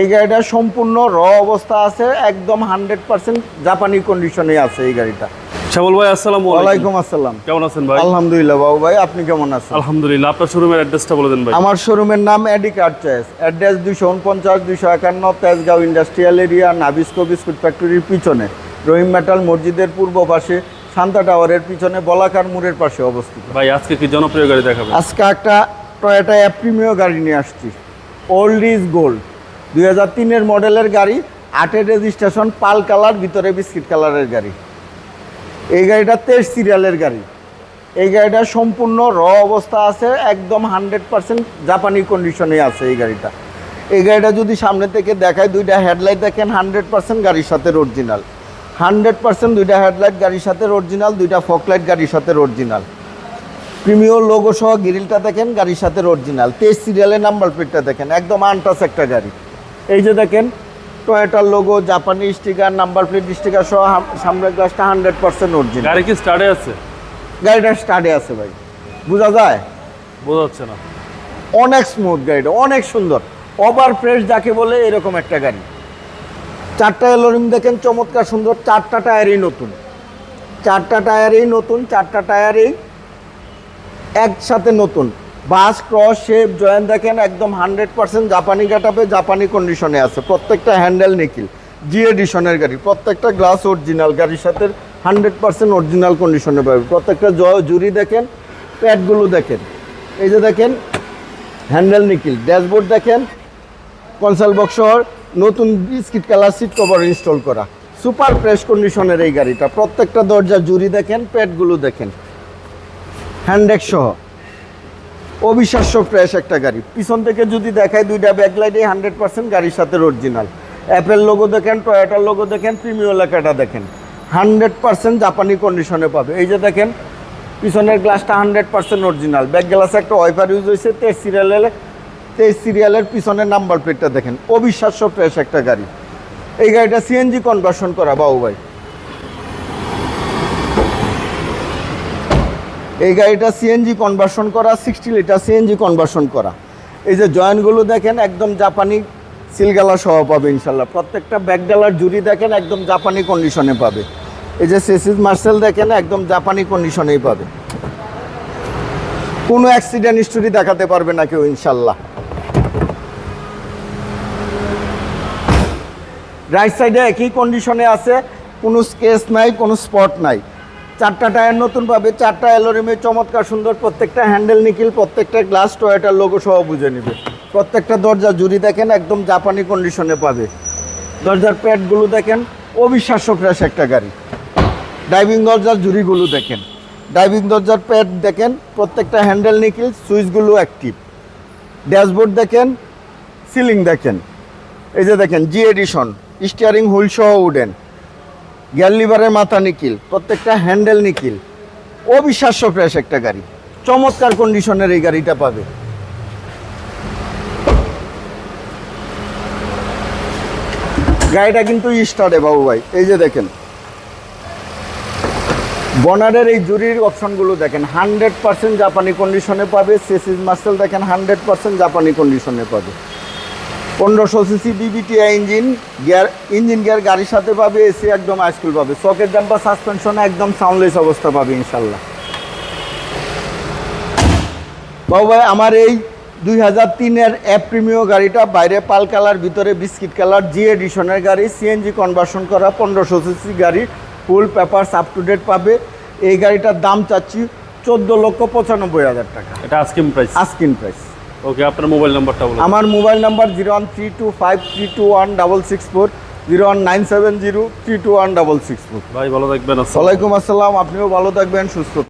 এই গাড়িটা সম্পূর্ণ র অবস্থা আছে একদম হান্ড্রেড পার্সেন্ট জাপানি কন্ডিশনে আছে এই গাড়িটা। ভাই আসসালামু আলাইকুম। আসসালাম। কেমন আছেন ভাই? আলহামদুলিল্লাহ বাবু ভাই আপনি কেমন আছেন? আলহামদুলিল্লাহ আপনার শোরুমের অ্যাড্রেসটা বলে দেন ভাই। আমার শোরুমের নাম এডি কার চয়েস অ্যাড্রেস দুশো উনপঞ্চাশ দুশো একান্ন Tejgaon industrial area Nabisco biscuit ফ্যাক্টরির পিছনে। রহিম মেটাল মসজিদের পূর্ব পাশে শান্তা টাওয়ারের পিছনে বলাকার মোড়ের পাশে অবস্থিত। ভাই আজকে কি জনপ্রিয় গাড়ি দেখাবেন? আজকে একটা টয়োটা গাড়ি নিয়ে আসছি। ওল্ড ইজ গোল্ড দুই মডেলের গাড়ি, আটের রেজিস্ট্রেশন পাল কালার, ভিতরে বিস্কিট কালারের গাড়ি। এই গাড়িটা তেইশ সিরিয়ালের গাড়ি। এই গাড়িটা সম্পূর্ণ র অবস্থা আছে, একদম হান্ড্রেড পার্সেন্ট জাপানি কন্ডিশনে আছে এই গাড়িটা। এই গাড়িটা যদি সামনে থেকে দেখায়, দুইটা হেডলাইট দেখেন হান্ড্রেড পার্সেন্ট গাড়ির সাথে অরিজিনাল হান্ড্রেড পার্সেন্ট দুইটা হেডলাইট গাড়ির সাথে অরিজিনাল দুইটা ফকলাইট গাড়ির সাথে অরিজিনাল প্রিমিয়র লোগো সহ গ্রিলটা দেখেন, গাড়ির সাথে অরিজিনাল তেইশ সিরিয়ালের নাম্বার প্লেটটা দেখেন, একদম আনটাস একটা গাড়ি। এই যে দেখেন টয়োটার লোগো জাপানি স্টিকার নাম্বার প্লেট স্টিকার সহ সামনের গ্লাসটা হান্ড্রেড পার্সেন্ট অরিজিনাল গাড়ি কি স্টার্টে আছে? গাড়িটা স্টার্টে আছে ভাই। বোঝা যায়? বোঝা যাচ্ছে না। অনেক স্মুথ গাড়িটা অনেক সুন্দর। ওভার ফ্রেশ যাকে বলে এরকম একটা গাড়ি। চারটা এলোরিম দেখেন চমৎকার সুন্দর। চারটা টায়ারই নতুন। চারটা টায়ারেই নতুন চারটা টায়ারই একসাথে নতুন। বাস, ক্রস, শেপ, জয়েন দেখেন, একদম হান্ড্রেড পার্সেন্ট জাপানি গাটাপে জাপানি কন্ডিশনে আছে। প্রত্যেকটা হ্যান্ডেল নিখিল জি এডিশনের গাড়ি, প্রত্যেকটা গ্লাস অরিজিনাল গাড়ির সাথে হান্ড্রেড পার্সেন্ট অরিজিনাল কন্ডিশনে পাবে প্রত্যেকটা জয় জুরি দেখেন, প্যাডগুলো দেখেন। এই যে দেখেন হ্যান্ডেল নিখিল, ড্যাশবোর্ড দেখেন কনসাল বক্স নতুন biscuit colour seat cover install করা। সুপার ফ্রেশ কন্ডিশনের এই গাড়িটা, প্রত্যেকটা দরজা জুরি দেখেন, প্যাডগুলো দেখেন। হ্যান্ডেক সহ। অবিশ্বাস্য ফ্রেশ একটা গাড়ি। পিছন থেকে যদি দেখায় দুইটা ব্যাকলাইটে হান্ড্রেড পার্সেন্ট গাড়ির সাথে অরিজিনাল অ্যাপেল লোগো দেখেন টয়োটার লোগো দেখেন প্রিমিয় লেখাটা দেখেন। হান্ড্রেড পার্সেন্ট জাপানি কন্ডিশনে পাবে। এই যে দেখেন, পিছনের গ্লাসটা হান্ড্রেড পার্সেন্ট অরিজিনাল ব্যাক গ্লাসে একটা ওয়াইফার ইউজ হয়েছে, তেইশ সিরিয়ালের তেইশ সিরিয়ালের পিছনের নাম্বার প্লেটটা দেখেন। অবিশ্বাস্য ফ্রেশ একটা গাড়ি। এই গাড়িটা সিএনজি কনভার্সন করা, বাবু ভাই। এই গাড়িটা সিএনজি কনভার্সন করা সিক্সটি লিটার সিএনজি কনভার্সন করা। এই যে জয়েন্টগুলো দেখেন, একদম জাপানি সিলগালা সহ পাবে ইনশাল্লাহ। প্রত্যেকটা ব্যাকডালার জুড়ি দেখেন, একদম জাপানি কন্ডিশনে পাবে। এই যে সেসিস মার্সেল দেখেন, একদম জাপানি কন্ডিশনেই পাবে। কোনো অ্যাক্সিডেন্ট হিস্টোরি দেখাতে পারবে না কেউ ইনশাল্লাহ। রাইট সাইডে একই কন্ডিশনে আছে, কোনো স্কেচ নাই, কোনো স্পট নাই। চারটা টায়ার নতুন পাবে চারটা অ্যালোরিমে, চমৎকার সুন্দর প্রত্যেকটা হ্যান্ডেল নিকিল প্রত্যেকটা গ্লাস টয়েটার লোগো সহ বুঝে নেবে। প্রত্যেকটা দরজা জুড়ি দেখেন, একদম জাপানি কন্ডিশনে পাবে। দরজার প্যাডগুলো দেখেন, অবিশ্বাস্য ফ্রেশ একটা গাড়ি। ড্রাইভিং দরজার জুড়িগুলো দেখেন। ড্রাইভিং দরজার প্যাড দেখেন, প্রত্যেকটা হ্যান্ডেল নিকিল সুইচগুলো অ্যাক্টিভ ড্যাশবোর্ড দেখেন সিলিং দেখেন। এই যে দেখেন জি এডিশন স্টিয়ারিং হুইল সহ উডেন। গিয়ার লিভারের মাথা নিকিল প্রত্যেকটা হ্যান্ডেল নিকিল অবিশ্বাস্য ফ্রেশ একটা গাড়ি। চমৎকার কন্ডিশনের এই গাড়িটা পাবে। গাড়িটা কিন্তু স্টার্টে বাবু ভাই, এই যে দেখেন। বনারের এই জুরির অপশনগুলো দেখেন হান্ড্রেড পার্সেন্ট জাপানি কন্ডিশনে পাবে সেসিস মার্সেল দেখেন হান্ড্রেড পার্সেন্ট জাপানি কন্ডিশনে পাবে। পনেরোশো CC VVTI engine gear engine gear গাড়ির সাথে পাবে এসি একদম আইসকুল পাবে। সকেট জাম্পার সাসপেনশন একদম সাউন্ডলেস অবস্থা পাবে ইনশাল্লাহ বাবু ভাই আমার এই দুই হাজার তিনের অ্যাপ প্রিমিয় গাড়িটা বাইরে পাল কালার ভিতরে বিস্কিট কালার জি এডিশনের গাড়ি সিএনজি কনভার্সন করা পনেরোশো সিসি গাড়ি full papers up to date পাবে। এই গাড়িটার দাম চাচ্ছি চোদ্দ লক্ষ পঁচানব্বই হাজার টাকা। এটা আজকে প্রাইস আস্কিন প্রাইস ওকে আপনার মোবাইল নাম্বারটা বলুন। আমার mobile number zero one three two five three two one double six four zero one nine seven zero three two one double six four ভাই ভালো থাকবেন আসসালামাইকুম ওয়ালাইকুম আসসালাম আপনিও ভালো থাকবেন সুস্থ